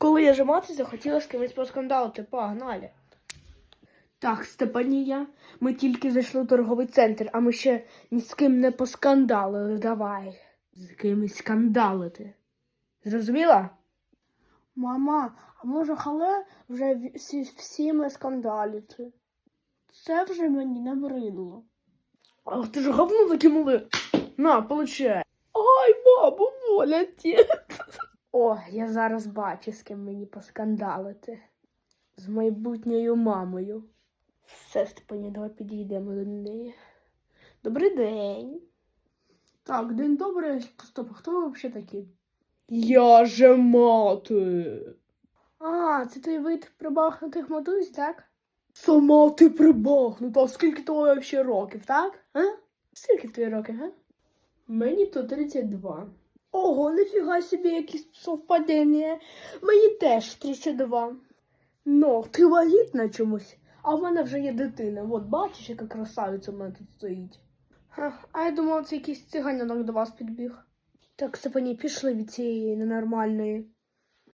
Коли я жимати, захотіла з кимось поскандалити. Погнали. Так, Степанія, ми тільки зайшли в торговий центр, а ми ще ні з ким не поскандалили. Давай. З кимось скандалити. Зрозуміла? Мама, а може хале вже всі, всіми скандалити? Це вже мені набридло. Ах ти ж говно таке мале. На, получай. Ай, бабу, боляче. О, я зараз бачу, з ким мені поскандалити. З майбутньою мамою. Все, Степані, давай підійдемо до неї. Добрий день. Так, день добрий. Стоп, хто ви взагалі такі? Я же мати. А, це той вид прибахнутих матусь, так? Сама ти прибахнута. Скільки тобі взагалі років, так? А? Скільки тобі років, а? Мені то 32. Ого, ніфіга собі якісь совпадіння. Мені теж 32. Ну, ти вагітна чомусь, а в мене вже є дитина. От бачиш, яка красавиця в мене тут стоїть. Ха, а я думала, це якийсь циганянок до вас підбіг. Так, Степані, пішли від цієї ненормальної.